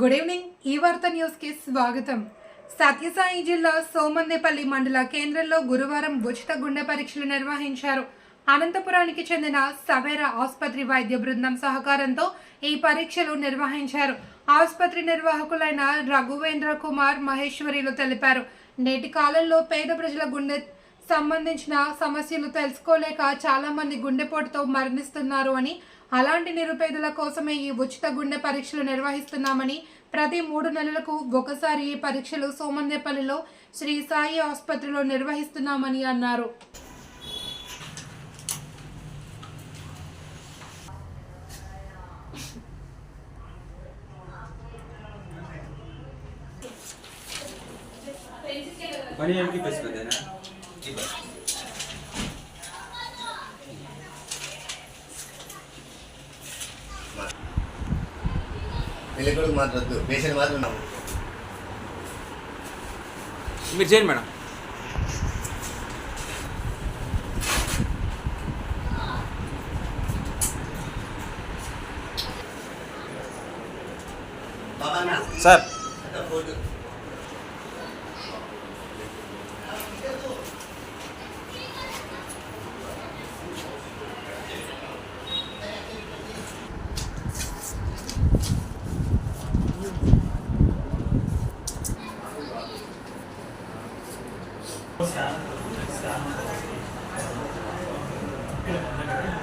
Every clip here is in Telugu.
Good evening. ఈ వార్త న్యూస్కి స్వాగతం. సత్యసాయి జిల్లా సోమందేపల్లి మండల కేంద్రంలో గురువారం ఉచిత గుండె పరీక్షలు నిర్వహించారు. అనంతపురానికి చెందిన సవేరా ఆసుపత్రి వైద్య బృందం సహకారంతో ఈ పరీక్షలు నిర్వహించారు. ఆసుపత్రి నిర్వాహకులైన రఘువేంద్ర కుమార్ మహేశ్వరిలు తెలిపారు. నేటి కాలంలో పేద ప్రజల గుండె సంబంధించిన సమస్యలు తెలుసుకోలేక చాలామంది గుండెపోటుతో మరణిస్తున్నారు అని అలాంటి నిరుపేదల కోసమే ఈ ఉచిత గుండె పరీక్షలు నిర్వహిస్తున్నామని ప్రతి మూడు నెలలకు ఒకసారి ఈ పరీక్షలు సోమందేపల్లిలో శ్రీ సాయి ఆసుపత్రిలో నిర్వహిస్తున్నామని అన్నారు. పెళ్ళికొడుకు మాత్రం వద్దు పేషెంట్ మాత్రం మీరు చేయండి మేడం. సార్.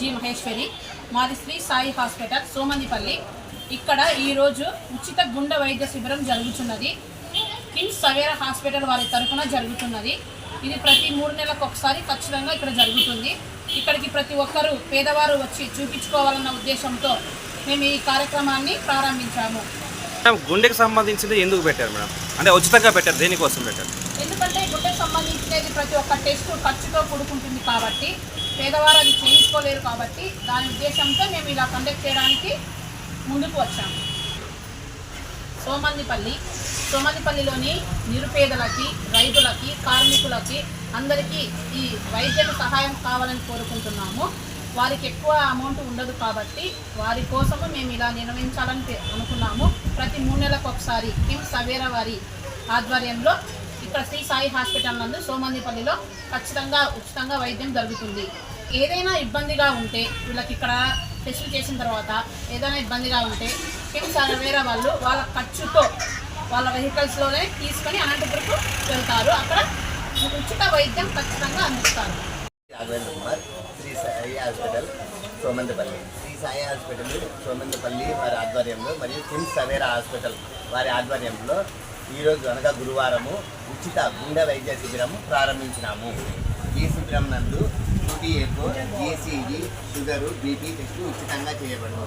జి మహేశ్వరి మాది శ్రీ సాయి హాస్పిటల్ సోమందిపల్లి. ఇక్కడ ఈరోజు ఉచిత గుండె వైద్య శిబిరం జరుగుతున్నది. కిమ్స్ సవేరా హాస్పిటల్ వారి తరఫున జరుగుతున్నది. ఇది ప్రతి మూడు నెలలకు ఒకసారి ఖచ్చితంగా ఇక్కడ జరుగుతుంది. ఇక్కడికి ప్రతి ఒక్కరూ పేదవారు వచ్చి చూపించుకోవాలన్న ఉద్దేశంతో మేము ఈ కార్యక్రమాన్ని ప్రారంభించాము. గుండెకి సంబంధించింది ఎందుకు పెట్టారు మేడం? అంటే ఉచితంగా పెట్టారు దేనికోసం పెట్టారు? ఎందుకంటే గుండెకు సంబంధించినది ప్రతి ఒక్క టెస్ట్ ఖర్చుతో కూడుకుంటుంది కాబట్టి పేదవారు అది చేయించుకోలేరు కాబట్టి దాని ఉద్దేశంతో మేము ఇలా కండక్ట్ చేయడానికి ముందుకు వచ్చాము సోమందిపల్లి సోమందిపల్లిలోని నిరుపేదలకి రైతులకి కార్మికులకి అందరికీ ఈ వైద్యం సహాయం కావాలని కోరుకుంటున్నాము. వారికి ఎక్కువ అమౌంట్ ఉండదు కాబట్టి వారి కోసము మేము ఇలా నిర్వహించాలని అనుకున్నాము. ప్రతి మూడు నెలలకు ఒకసారి కిమ్ సవేరా వారి ఆధ్వర్యంలో ఇక్కడ శ్రీ సాయి హాస్పిటల్ నందు సోమందిపల్లిలో ఖచ్చితంగా ఉచితంగా వైద్యం జరుగుతుంది. ఏదైనా ఇబ్బందిగా ఉంటే వీళ్ళకి ఇక్కడ టెస్టులు చేసిన తర్వాత ఏదైనా ఇబ్బందిగా ఉంటే కిమ్స్ సవేరా వాళ్ళు వాళ్ళ ఖర్చుతో వాళ్ళ వెహికల్స్లోనే తీసుకొని అనంతపురకు వెళ్తారు. అక్కడ ఉచిత వైద్యం ఖచ్చితంగా అందిస్తారు. రాఘవేంద్ర కుమార్ శ్రీ సాయి హాస్పిటల్ సోమందపల్లి శ్రీ సాయి హాస్పిటల్ సోమందపల్లి వారి ఆధ్వర్యంలో మరియు కిమ్స్ సవేరా హాస్పిటల్ వారి ఆధ్వర్యంలో ఈరోజు అనగా గురువారము ఉచిత గుండె వైద్య శిబిరము ప్రారంభించినాము. ఈ శిబిరం నందు UTF ECG sugar BP test ఉచితంగా చేయబడను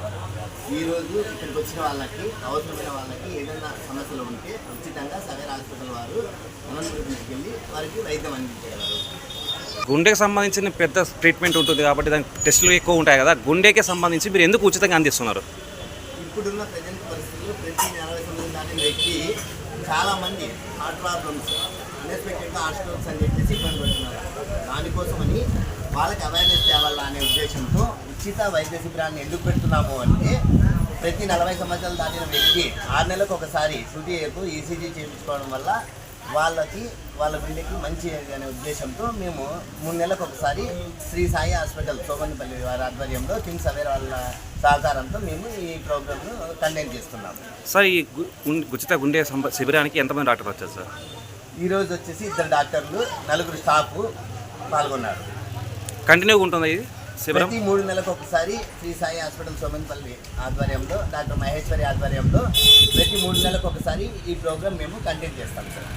ఈరోజు ఇక్కడికి వచ్చిన వాళ్ళకి అవసరమైన వాళ్ళకి ఏదైనా సమస్యలు ఉంటే ఉచితంగా సవేరా హాస్పిటల్ వారు అనంతపురం తీసుకెళ్ళి వారికి వైద్యం అందించగలరు గుండెకి సంబంధించిన పెద్ద ట్రీట్మెంట్ ఉంటుంది కాబట్టి దానికి టెస్టులు ఎక్కువ ఉంటాయి కదా గుండెకి సంబంధించి మీరు ఎందుకు ఉచితంగా అందిస్తున్నారు? ఇప్పుడున్న ప్రజెంట్ పరిస్థితుల్లో ప్రతి తొమ్మిది దాటిన వ్యక్తి చాలామంది హార్ట్ ప్రాబ్లమ్స్ అన్ఎక్స్పెక్టెడ్గా హార్ట్ స్ట్రోక్స్ అని చెప్పేసి ఇబ్బంది పడుతున్నారు. దానికోసమని వాళ్ళకి అవేర్నెస్ తేవాలా అనే ఉద్దేశంతో ఉచిత వైద్య శిబిరాన్ని ఎందుకు పెడుతున్నాము అంటే ప్రతి నలభై సంవత్సరాలు దాటిన వ్యక్తి ఆరు నెలలకు ఒకసారి శృతి ఈసీజీ చేయించుకోవడం వల్ల వాళ్ళకి వాళ్ళ బిడ్డకి మంచి అనే ఉద్దేశంతో మేము మూడు నెలలకు ఒకసారి శ్రీ సాయి హాస్పిటల్ సోమన్పల్లి వారి ఆధ్వర్యంలో కింగ్ సవేర్ వాళ్ళ సహకారంతో మేము ఈ ప్రోగ్రామ్ను కండక్ట్ చేస్తున్నాము సార్ ఈ ఉచిత గుండె శిబిరానికి ఎంతమంది డాక్టర్ వచ్చారు సార్? ఈరోజు వచ్చేసి ఇద్దరు డాక్టర్లు నలుగురు స్టాఫ్ పాల్గొన్నారు. కంటిన్యూగా ఉంటుందా ఇది ప్రతి మూడు నెలలకు ఒకసారి శ్రీ సాయి హాస్పిటల్ సోమన్పల్లి ఆధ్వర్యంలో డాక్టర్ మహేశ్వరి ఆధ్వర్యంలో ప్రతి మూడు నెలలకు ఒకసారి ఈ ప్రోగ్రామ్ మేము కండక్ట్ చేస్తాం సార్.